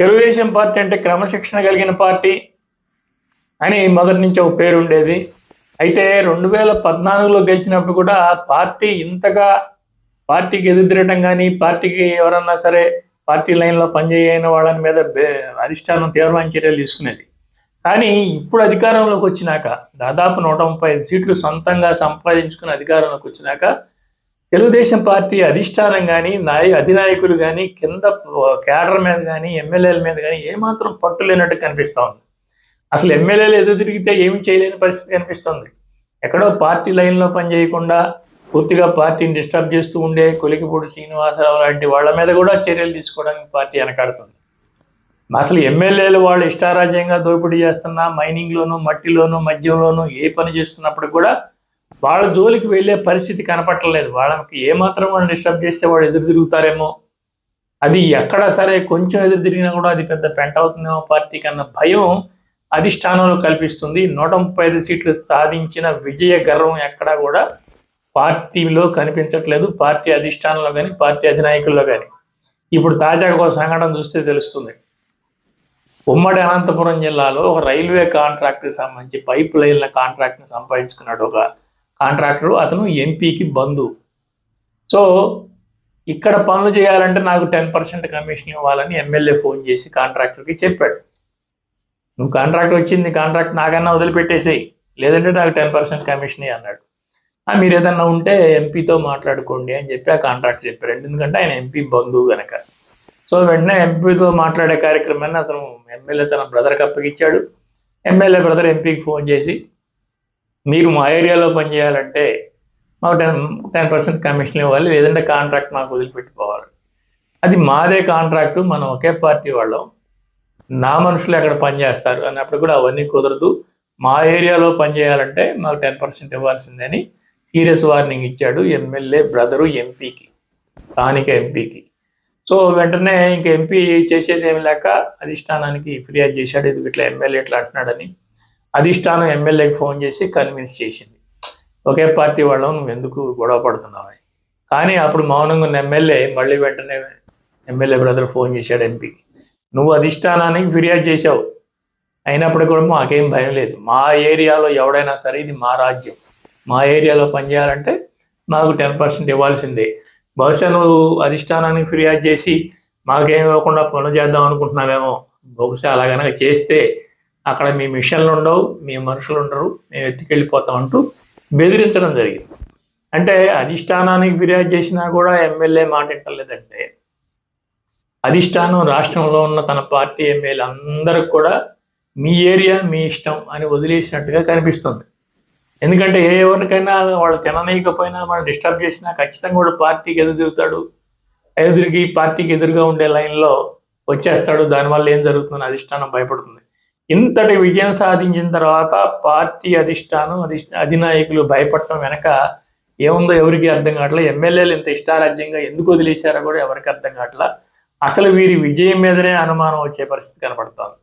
Telugu Desam party అంటే క్రమశిక్షణ కలిగిన పార్టీ అని మొదటి నుంచి ఒక పేరు ఉండేది అయితే రెండు వేల పద్నాలుగులో గెలిచినప్పుడు కూడా పార్టీ ఇంతగా పార్టీకి ఎదురుతిరగడం కానీ పార్టీకి ఎవరన్నా సరే పార్టీ లైన్లో పనిచేయని వాళ్ళని మీద బే- అధిష్టానం తీవ్రమైన చర్యలు తీసుకునేది. కానీ ఇప్పుడు అధికారంలోకి వచ్చినాక దాదాపు నూట ముప్పై ఐదు సీట్లు సొంతంగా సంపాదించుకుని అధికారంలోకి వచ్చినాక తెలుగుదేశం పార్టీ అధిష్టానం కానీ నాయ అధినాయకులు కానీ కింద క్యాడర్ మీద కానీ ఎమ్మెల్యేల మీద కానీ ఏమాత్రం పట్టు లేనట్టు కనిపిస్తూ ఉంది. అసలు ఎమ్మెల్యేలు ఎదురు తిరిగితే ఏమి చేయలేని పరిస్థితి కనిపిస్తుంది. ఎక్కడో పార్టీ లైన్లో పనిచేయకుండా పూర్తిగా పార్టీని డిస్టర్బ్ చేస్తూ ఉండే కొలికిపూడి శ్రీనివాసరావు లాంటి వాళ్ళ మీద కూడా చర్యలు తీసుకోవడానికి పార్టీ వెనకాడుతుంది. అసలు ఎమ్మెల్యేలు వాళ్ళు ఇష్టారాజ్యంగా దోపిడీ చేస్తున్నా మైనింగ్లోను మట్టిలోను మద్యంలోను ఏ పని చేస్తున్నప్పుడు కూడా వాళ్ళ జోలికి వెళ్ళే పరిస్థితి కనపట్టలేదు వాళ్ళకి ఏమాత్రం వాళ్ళు డిస్టర్బ్ చేస్తే వాళ్ళు ఎదురు తిరుగుతారేమో. అది ఎక్కడ సరే కొంచెం ఎదురు తిరిగినా కూడా అది పెద్ద పెంట అవుతుందేమో పార్టీకి అన్న భయం అధిష్టానంలో కల్పిస్తుంది. నూట ముప్పై ఐదు సీట్లు సాధించిన విజయ గర్వం ఎక్కడా కూడా పార్టీలో కనిపించట్లేదు. పార్టీ అధిష్టానంలో కానీ పార్టీ అధినాయకుల్లో కానీ ఇప్పుడు తాజాగా ఒక సంఘటన చూస్తే తెలుస్తుంది. ఉమ్మడి అనంతపురం జిల్లాలో ఒక రైల్వే కాంట్రాక్ట్ సంబంధించి పైప్ లైన్ల కాంట్రాక్ట్ని సంపాదించుకున్నాడు ఒక కాంట్రాక్టర్ అతను ఎంపీకి బంధువు. సో ఇక్కడ పనులు చేయాలంటే నాకు టెన్ పర్సెంట్ కమిషన్ ఇవ్వాలని ఎమ్మెల్యే ఫోన్ చేసి కాంట్రాక్టర్కి చెప్పాడు. నువ్వు కాంట్రాక్ట్ వచ్చింది కాంట్రాక్ట్ నాకన్నా వదిలిపెట్టేసేయి. లేదంటే నాకు టెన్ పర్సెంట్ కమిషన్ అన్నాడు. "ఆ, మీరు ఏదన్నా ఉంటే ఎంపీతో మాట్లాడుకోండి అని చెప్పి ఆ కాంట్రాక్ట్ చెప్పారు ఎందుకంటే ఆయన ఎంపీ బంధువు కనుక సో వెంటనే ఎంపీతో మాట్లాడే కార్యక్రమాన్ని అతను ఎమ్మెల్యే తన బ్రదర్కి అప్పగిచ్చాడు. ఎమ్మెల్యే బ్రదర్ ఎంపీకి ఫోన్ చేసి మీరు మా ఏరియాలో పనిచేయాలంటే మాకు టెన్ టెన్ పర్సెంట్ కమిషన్ ఇవ్వాలి లేదంటే కాంట్రాక్ట్ మాకు వదిలిపెట్టుకోవాలి. అది మాదే కాంట్రాక్టు మనం ఒకే పార్టీ వాళ్ళం. నా మనుషులు ఎక్కడ పనిచేస్తారు అన్నప్పుడు కూడా అవన్నీ కుదరదు. మా ఏరియాలో పనిచేయాలంటే మాకు టెన్ పర్సెంట్ ఇవ్వాల్సిందని సీరియస్ వార్నింగ్ ఇచ్చాడు ఎమ్మెల్యే బ్రదరు ఎంపీకి స్థానిక ఎంపీకి. సో వెంటనే ఇంక ఎంపీ చేసేది ఏమి లేక అధిష్టానానికి ఫిర్యాదు చేశాడు ఇది ఇట్లా ఎమ్మెల్యే ఇట్లా అంటున్నాడని. అధిష్టానం ఎమ్మెల్యేకి ఫోన్ చేసి కన్విన్స్ చేసింది. ఒకే పార్టీ వాళ్ళం నువ్వు ఎందుకు గొడవ పడుతున్నావని కానీ అప్పుడు మౌనంగా ఉన్న ఎమ్మెల్యే మళ్ళీ వెంటనే ఎమ్మెల్యే బ్రదర్ ఫోన్ చేశాడు ఎంపీకి. నువ్వు అధిష్టానానికి ఫిర్యాదు చేశావు. అయినప్పటికీ కూడా మాకేం భయం లేదు. మా ఏరియాలో ఎవడైనా సరే ఇది మా రాజ్యం. మా ఏరియాలో పనిచేయాలంటే మాకు టెన్ పర్సెంట్ ఇవ్వాల్సిందే. బహుశా నువ్వు అధిష్టానానికి ఫిర్యాదు చేసి మాకేం ఇవ్వకుండా పనులు చేద్దాం అనుకుంటున్నావేమో. బహుశా అలాగనగా చేస్తే అక్కడ మీ మిషన్లు ఉండవు మీ మనుషులు ఉండరు మేము ఎత్తుకెళ్ళిపోతాం అంటూ బెదిరించడం జరిగింది. అంటే అధిష్టానానికి ఫిర్యాదు చేసినా కూడా ఎమ్మెల్యే మాట వింటలేదంటే అధిష్టానం రాష్ట్రంలో ఉన్న తన పార్టీ ఎమ్మెల్యే అందరికి కూడా మీ ఏరియా మీ ఇష్టం అని వదిలేసినట్టుగా కనిపిస్తుంది. ఎందుకంటే ఏ ఎవరికైనా వాళ్ళు తిననీయకపోయినా వాళ్ళు డిస్టర్బ్ చేసినా ఖచ్చితంగా కూడా పార్టీకి ఎదురు తిరుగుతాడు ఎదురుకి పార్టీకి ఎదురుగా ఉండే లైన్లో వచ్చేస్తాడు. దానివల్ల ఏం జరుగుతుందని అధిష్టానం భయపడుతుంది. ఇంతటి విజయం సాధించిన తర్వాత పార్టీ అధిష్టానం అధిష్ట అధినాయకులు భయపడటం వెనక ఏముందో ఎవరికి అర్థం కావట్లే. ఎమ్మెల్యేలు ఇంత ఇష్టారాజ్యంగా ఎందుకు వదిలేశారో కూడా ఎవరికి అర్థం కావట్లా. అసలు వీరి విజయం మీదనే అనుమానం వచ్చే పరిస్థితి కనపడుతోంది.